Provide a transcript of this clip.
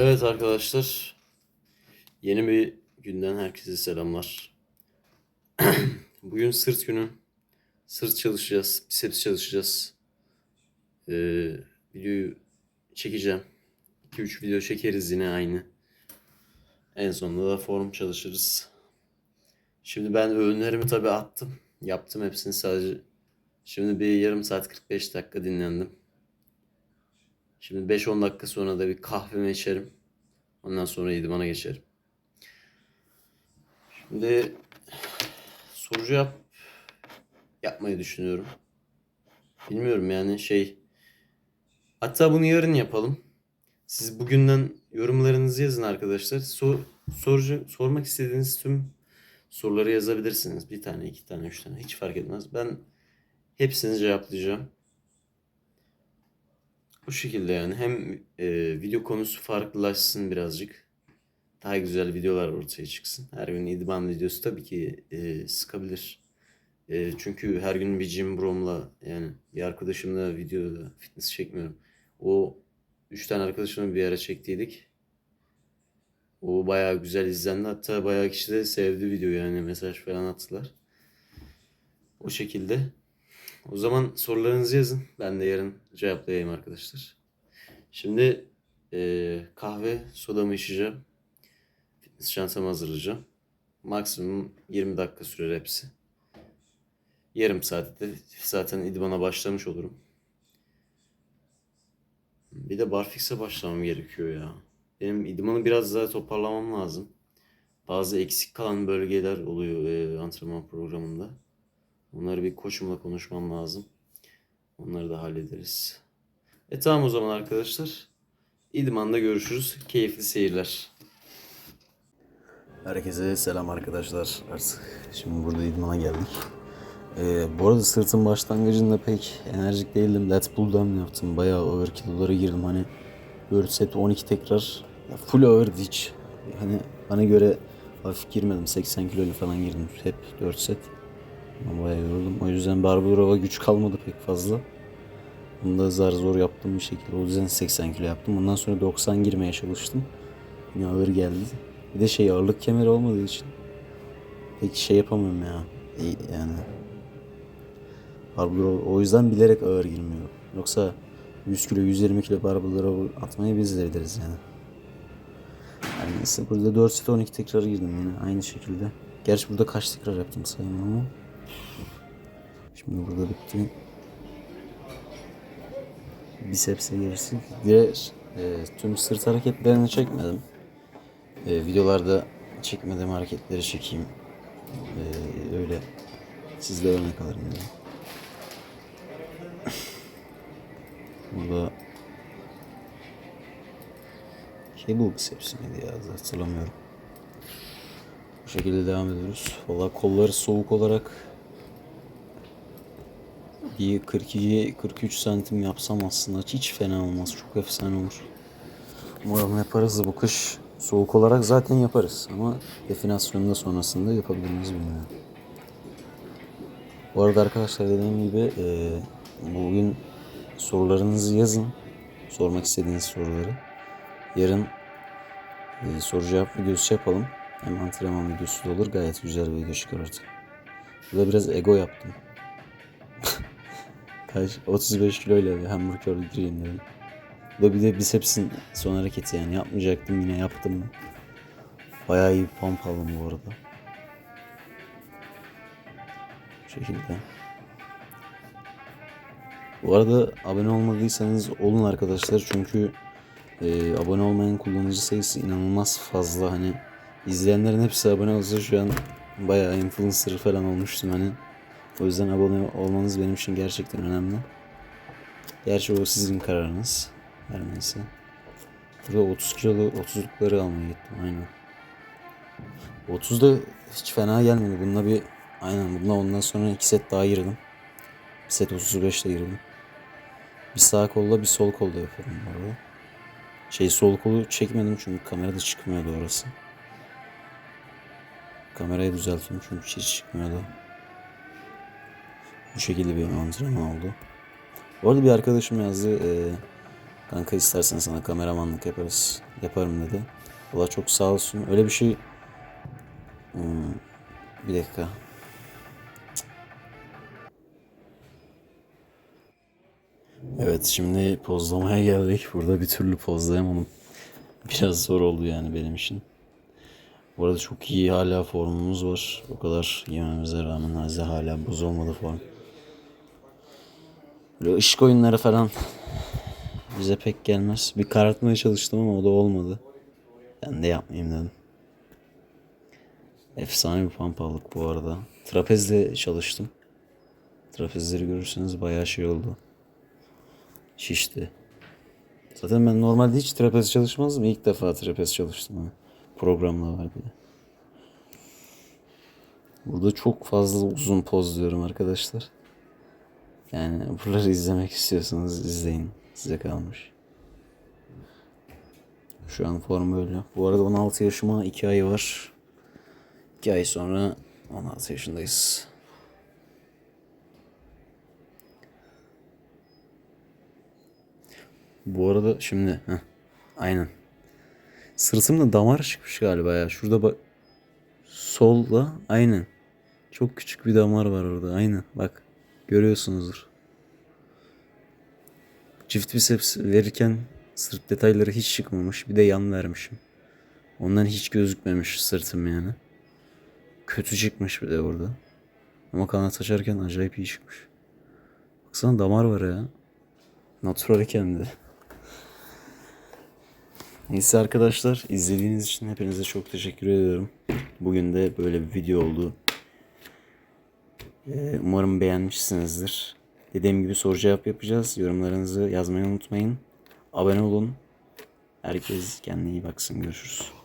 Evet arkadaşlar. Yeni bir günden herkese selamlar. Bugün sırt günü. Sırt çalışacağız. Biceps çalışacağız. Ee, videoyu çekeceğim. 2-3 video çekeriz yine aynı. En sonunda da form çalışırız. Şimdi ben öğünlerimi tabii attım. Yaptım hepsini sadece. Şimdi bir yarım saat 45 dakika dinlendim. Şimdi 5-10 dakika sonra da bir kahvemi içerim. Ondan sonra idmana geçerim. Şimdi soru yap yapmayı düşünüyorum. Bilmiyorum yani şey hatta bunu yarın yapalım. Siz bugünden yorumlarınızı yazın arkadaşlar. Sor, sorucu, sormak istediğiniz tüm soruları yazabilirsiniz. Bir tane, iki tane, üç tane hiç fark etmez. Ben hepsini cevaplayacağım. Bu şekilde yani hem e, video konusu farklılaşsın birazcık. Daha güzel videolar ortaya çıksın. Her gün idman videosu tabii ki e, sıkabilir. E, çünkü her gün bir Jim Brom'la yani bir arkadaşımla videoda fitness çekmiyorum. O üç tane arkadaşımla bir ara çektiydik. O bayağı güzel izlendi. Hatta bayağı kişi de sevdi videoyu yani mesaj falan attılar. O şekilde. O zaman sorularınızı yazın. Ben de yarın cevaplayayım arkadaşlar. Şimdi eee, kahve sodamı içeceğim. Fitness çantamı hazırlayacağım. Maksimum 20 dakika sürer hepsi. Yarım saatte zaten idmana başlamış olurum. Bir de barfix'e başlamam gerekiyor ya. Benim idmanı biraz daha toparlamam lazım. Bazı eksik kalan bölgeler oluyor eee, antrenman programında. Onları bir koçumla konuşmam lazım. Onları da hallederiz. E tamam o zaman arkadaşlar. İdman'da görüşürüz. Keyifli seyirler. Herkese selam arkadaşlar. Artık şimdi burada idmana geldik. Ee, bu arada sırtın başlangıcında pek enerjik değildim. Lat pull down yaptım. Bayağı ağır kilolara girdim. Hani 4 set 12 tekrar. Full ağırdı hiç. Hani bana göre hafif girmedim. 80 kilo falan girdim. Hep 4 set. Bayağı yoruldum. O yüzden barbell row'a güç kalmadı pek fazla. Bunu da zar zor yaptım bir şekilde. O yüzden 80 kilo yaptım. Ondan sonra 90 girmeye çalıştım. Yine ağır geldi. Bir de şey ağırlık kemeri olmadığı için pek şey yapamıyorum ya. Yani barbell row o yüzden bilerek ağır girmiyorum. Yoksa 100 kilo 120 kilo barbell row atmayı biz de ederiz yani. Yani neyse burada 4 set 12 tekrar girdim yine aynı şekilde. Gerçi burada kaç tekrar yaptım sayayım ama. Şimdi burada bitti. Biseps'e geçtik. Diğer e, tüm sırt hareketlerini çekmedim. E, videolarda çekmediğim hareketleri çekeyim. E, öyle sizde örnek alırım dedim. Burada cable biceps miydi ya hatırlamıyorum. Bu şekilde devam ediyoruz. Valla kolları soğuk olarak bir 42-43 santim yapsam aslında hiç fena olmaz. Çok efsane olur. Umarım yaparız da bu kış soğuk olarak zaten yaparız. Ama definasyonda sonrasında yapabilir miyiz bilmiyorum. Bu arada arkadaşlar dediğim gibi e, bugün sorularınızı yazın. Sormak istediğiniz soruları. Yarın e, soru cevap videosu yapalım. Hem antrenman videosu da olur. Gayet güzel bir video çıkar ortaya. Burada biraz ego yaptım. Kaç? 35 kiloyla bir hamburger gireyim dedim. Bu bir de bisepsin son hareketi yani. Yapmayacaktım yine yaptım. Bayağı iyi pump aldım bu arada. Bu şekilde. Bu arada abone olmadıysanız olun arkadaşlar çünkü e, abone olmayan kullanıcı sayısı inanılmaz fazla hani izleyenlerin hepsi abone olsa şu an bayağı influencer falan olmuştum hani o yüzden abone olmanız benim için gerçekten önemli. Gerçi o sizin kararınız. Her neyse. Burada 30 kilolu 30'lukları almaya gittim aynen. 30 da hiç fena gelmedi. Bununla bir aynen bununla ondan sonra iki set daha girdim. Bir set 35 ile girdim. Bir sağ kolla bir sol kolda yapıyorum bu arada. Şey sol kolu çekmedim çünkü kamerada çıkmıyordu orası. Kamerayı düzelteyim çünkü hiç çıkmıyordu. Bu şekilde bir antrenman oldu. Bu arada bir arkadaşım yazdı. E, Kanka istersen sana kameramanlık yaparız. Yaparım dedi. Valla çok sağ olsun. Öyle bir şey... Hmm, bir dakika. Evet şimdi pozlamaya geldik. Burada bir türlü pozlayamadım. Biraz zor oldu yani benim için. Bu arada çok iyi hala formumuz var. O kadar yememize rağmen hala, hala bozulmadı form. Böyle ışık oyunları falan bize pek gelmez. Bir karartmaya çalıştım ama o da olmadı. Ben de yapmayayım dedim. Efsane bir pampalık bu arada. Trapezle çalıştım. Trapezleri görürseniz bayağı şey oldu. Şişti. Zaten ben normalde hiç trapez çalışmazdım. İlk defa trapez çalıştım. Ha. Programla var bir de. Burada çok fazla uzun pozluyorum arkadaşlar. Yani buraları izlemek istiyorsanız izleyin. Size kalmış. Şu an form böyle. Bu arada 16 yaşıma 2 ay var. 2 ay sonra 16 yaşındayız. Bu arada şimdi heh, aynen. Sırtımda damar çıkmış galiba ya. Şurada bak. Solda aynen. Çok küçük bir damar var orada. Aynen bak. Görüyorsunuzdur. Çift biceps verirken sırt detayları hiç çıkmamış. Bir de yan vermişim. Ondan hiç gözükmemiş sırtım yani. Kötü çıkmış bir de burada. Ama kanat açarken acayip iyi çıkmış. Baksana damar var ya. Natural kendi. Neyse arkadaşlar izlediğiniz için hepinize çok teşekkür ediyorum. Bugün de böyle bir video oldu. Ee, umarım beğenmişsinizdir. Dediğim gibi soru cevap yapacağız. Yorumlarınızı yazmayı unutmayın. Abone olun. Herkes kendine iyi baksın. Görüşürüz.